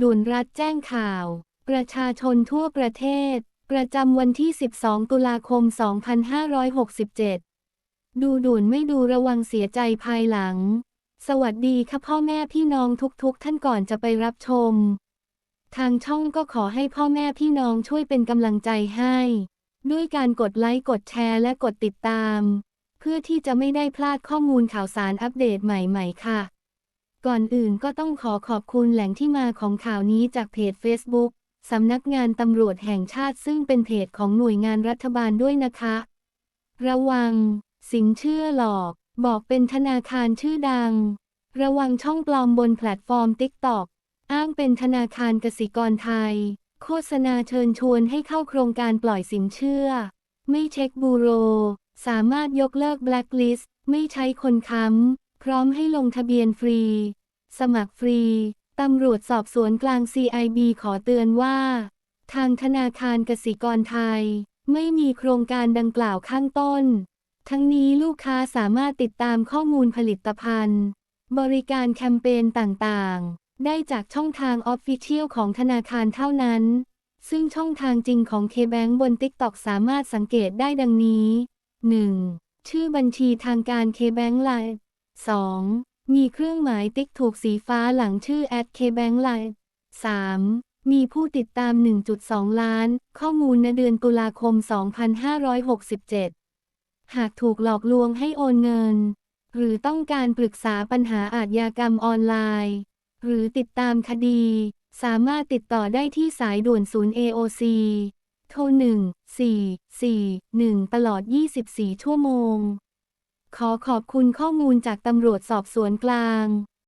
ด่วนรัฐแจ้งข่าว ประชาชนทั่วประเทศ ประจำวันที่ 12 ตุลาคม 2567 ดูด่วนไม่ดูระวังเสียใจภายหลัง สวัสดีค่ะพ่อแม่พี่น้องทุกๆ ท่านก่อนจะไปรับชม ทางช่องก็ขอให้พ่อแม่พี่น้องช่วยเป็นกำลังใจให้ ด้วยการกดไลค์กดแชร์และกดติดตาม เพื่อที่จะไม่ได้พลาดข้อมูลข่าวสารอัปเดตใหม่ ๆ ค่ะ ก่อนอื่นก็ต้องขอขอบคุณแหล่งที่มาของข่าวนี้จากเพจ Facebook สำนักงานตำรวจแห่งชาติซึ่งเป็นเพจของหน่วยงานรัฐบาลด้วยนะคะ ระวัง สินเชื่อหลอก บอกเป็นธนาคารชื่อดัง ระวังช่องปลอมบนแพลตฟอร์ม TikTok อ้างเป็นธนาคารกสิกรไทย โฆษณาเชิญชวนให้เข้าโครงการปล่อยสินเชื่อ ไม่เช็คบูโร สามารถยกเลิกแบล็คลิสต์ ไม่ใช้คนค้ำ พร้อมให้ลงทะเบียนฟรี สมัครฟรี ตำรวจสอบสวนกลาง CIB ขอเตือนว่า ทางธนาคารกสิกรไทย ไม่มีโครงการดังกล่าวข้างต้น ทั้งนี้ลูกค้าสามารถติดตามข้อมูลผลิตภัณฑ์ บริการแคมเปญต่างๆ ได้จากช่องทางออฟฟิเชียลของธนาคารเท่านั้น ซึ่งช่องทางจริงของ KBank บน TikTok สามารถสังเกตได้ดังนี้ 1. ชื่อบัญชีทางการ KBank Live 2. มีเครื่องหมายติ๊กถูกสีฟ้าหลังชื่อ at KBank Live 3. มีผู้ติดตาม 1.2 ล้าน ข้อมูลณเดือนตุลาคม 2567 หากถูกหลอกลวงให้โอนเงิน หรือต้องการปรึกษาปัญหาอาชญากรรมออนไลน์ หรือติดตามคดี สามารถติดต่อได้ที่สายด่วนศูนย์ AOC โทร 1 4 4 1 ตลอด 24 ชั่วโมง ขอขอบคุณข้อมูลจากตำรวจสอบสวนกลาง